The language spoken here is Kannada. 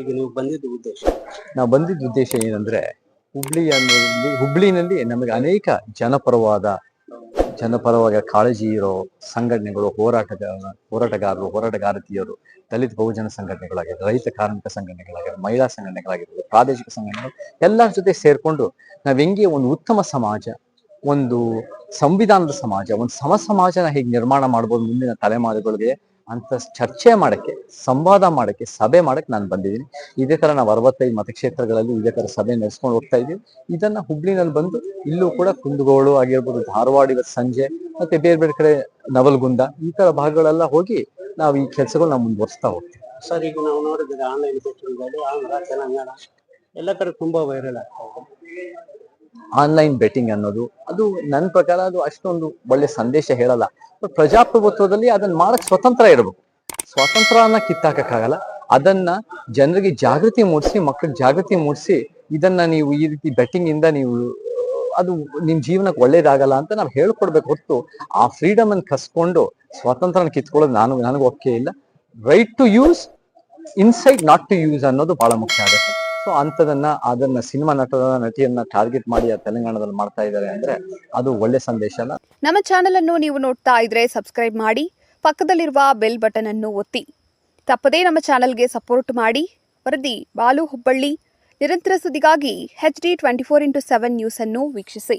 ಈಗ ನೀವು ಬಂದಿದ್ದ ಉದ್ದೇಶ? ನಾವು ಬಂದಿದ್ದ ಉದ್ದೇಶ ಏನಂದ್ರೆ ಹುಬ್ಳಿ ಅನ್ನೋದ್ರಲ್ಲಿ ಹುಬ್ಳಿನಲ್ಲಿ ನಮಗೆ ಅನೇಕ ಜನಪರವಾದ ಜನಪರವಾದ ಕಾಳಜಿ ಇರೋ ಸಂಘಟನೆಗಳು, ಹೋರಾಟಗಾರ, ಹೋರಾಟಗಾರರು, ಹೋರಾಟಗಾರತಿಯರು, ದಲಿತ ಬಹುಜನ ಸಂಘಟನೆಗಳಾಗಿರ್ಬೋದು, ರೈತ ಕಾರ್ಮಿಕ ಸಂಘಟನೆಗಳಾಗಿರ್ಬೋದು, ಮಹಿಳಾ ಸಂಘಟನೆಗಳಾಗಿರ್ಬೋದು, ಪ್ರಾದೇಶಿಕ ಸಂಘಟನೆಗಳು, ಎಲ್ಲರ ಜೊತೆ ಸೇರ್ಕೊಂಡು ನಾವ್ ಹೆಂಗೆ ಒಂದು ಉತ್ತಮ ಸಮಾಜ, ಒಂದು ಸಂವಿಧಾನದ ಸಮಾಜ, ಒಂದು ಸಮ ಸಮಾಜನ ಹೇಗೆ ನಿರ್ಮಾಣ ಮಾಡ್ಬೋದು ಮುಂದಿನ ತಲೆಮಾರುಗಳಿಗೆ ಅಂತ ಚರ್ಚೆ ಮಾಡಕ್ಕೆ, ಸಂವಾದ ಮಾಡಕ್ಕೆ, ಸಭೆ ಮಾಡಕ್ಕೆ ನಾನು ಬಂದಿದ್ದೀನಿ. ಇದೇ ತರ ನಾವು ಅರವತ್ತೈದು ಮತಕ್ಷೇತ್ರಗಳಲ್ಲಿ ಇದೇ ತರ ಸಭೆ ನಡೆಸ್ಕೊಂಡು ಹೋಗ್ತಾ ಇದ್ದೀವಿ. ಇದನ್ನ ಹುಬ್ಳಿನಲ್ಲಿ ಬಂದು ಇಲ್ಲೂ ಕೂಡ ಕುಂದಗೋಳು ಆಗಿರ್ಬೋದು, ಧಾರವಾಡ ಇವತ್ತು ಸಂಜೆ, ಮತ್ತೆ ಬೇರೆ ಬೇರೆ ಕಡೆ ನವಲ್ಗುಂದ, ಈ ತರ ಭಾಗಗಳೆಲ್ಲ ಹೋಗಿ ನಾವು ಈ ಕೆಲಸಗಳು ನಾವು ಮುಂದುವರಿಸ್ತಾ ಹೋಗ್ತೀವಿ. ಸರ್, ಈಗ ನಾವು ನೋಡಿದ್ರೆ ಆನ್ಲೈನ್ ಆಂಧ್ರ, ತೆಲಂಗಾಣ, ಎಲ್ಲ ಕಡೆ ತುಂಬಾ ವೈರಲ್ ಆಗ್ತಾ ಇದೆ. ಆನ್ಲೈನ್ ಬೆಟ್ಟಿಂಗ್ ಅನ್ನೋದು, ಅದು ನನ್ನ ಪ್ರಕಾರ ಅದು ಅಷ್ಟೊಂದು ಒಳ್ಳೆ ಸಂದೇಶ ಹೇಳಲ್ಲ. ಪ್ರಜಾಪ್ರಭುತ್ವದಲ್ಲಿ ಅದನ್ನ ಮಾಡಕ್ ಸ್ವತಂತ್ರ ಇರಬೇಕು. ಸ್ವಾತಂತ್ರ್ಯನ ಕಿತ್ತಾಕಕ್ಕಾಗಲ್ಲ. ಅದನ್ನ ಜನರಿಗೆ ಜಾಗೃತಿ ಮೂಡಿಸಿ ಮಕ್ಕಳಿಗೆ ಜಾಗೃತಿ ಮೂಡಿಸಿ, ಇದನ್ನ ನೀವು ಈ ರೀತಿ ಬೆಟ್ಟಿಂಗ್ ಇಂದ ನೀವು, ಅದು ನಿಮ್ ಜೀವನಕ್ಕೆ ಒಳ್ಳೇದಾಗಲ್ಲ ಅಂತ ನಾವು ಹೇಳ್ಕೊಡ್ಬೇಕು ಹೊತ್ತು ಆ ಫ್ರೀಡಮ್ ಅನ್ನು ಕಸ್ಕೊಂಡು ಸ್ವಾತಂತ್ರ್ಯನ ಕಿತ್ಕೊಳ್ಳೋದು ನಾನು, ನನಗೆ ಒಪ್ಪಿಗೆ ಇಲ್ಲ. Right to use inside not to use ಅನ್ನೋದು ಬಹಳ ಮುಖ್ಯ ಆಗುತ್ತೆ. ಸೊ ಅಂಥದನ್ನ, ಅದನ್ನ ಸಿನಿಮಾ ನಟದ ನಟಿಯನ್ನ ಟಾರ್ಗೆಟ್ ಮಾಡಿ ಆ ತೆಲಂಗಾಣದಲ್ಲಿ ಮಾಡ್ತಾ ಇದ್ದಾರೆ ಅಂದ್ರೆ ಅದು ಒಳ್ಳೆ ಸಂದೇಶ ನಮ್ಮ ಚಾನೆಲ್ ಅನ್ನು ನೀವು ನೋಡ್ತಾ ಇದ್ರೆ ಸಬ್ಸ್ಕ್ರೈಬ್ ಮಾಡಿ, ಪಕ್ಕದಲ್ಲಿರುವ ಬೆಲ್ ಬಟನ್ ಅನ್ನು ಒತ್ತಿ. ತಪ್ಪದೇ ನಮ್ಮ ಚಾನೆಲ್ಗೆ ಸಪೋರ್ಟ್ ಮಾಡಿ. ವರದಿ ಬಾಲು ಹುಬ್ಬಳ್ಳಿ. ನಿರಂತರ ಸುದ್ದಿಗಾಗಿ H D twenty four into seven news ಅನ್ನು ವೀಕ್ಷಿಸಿ.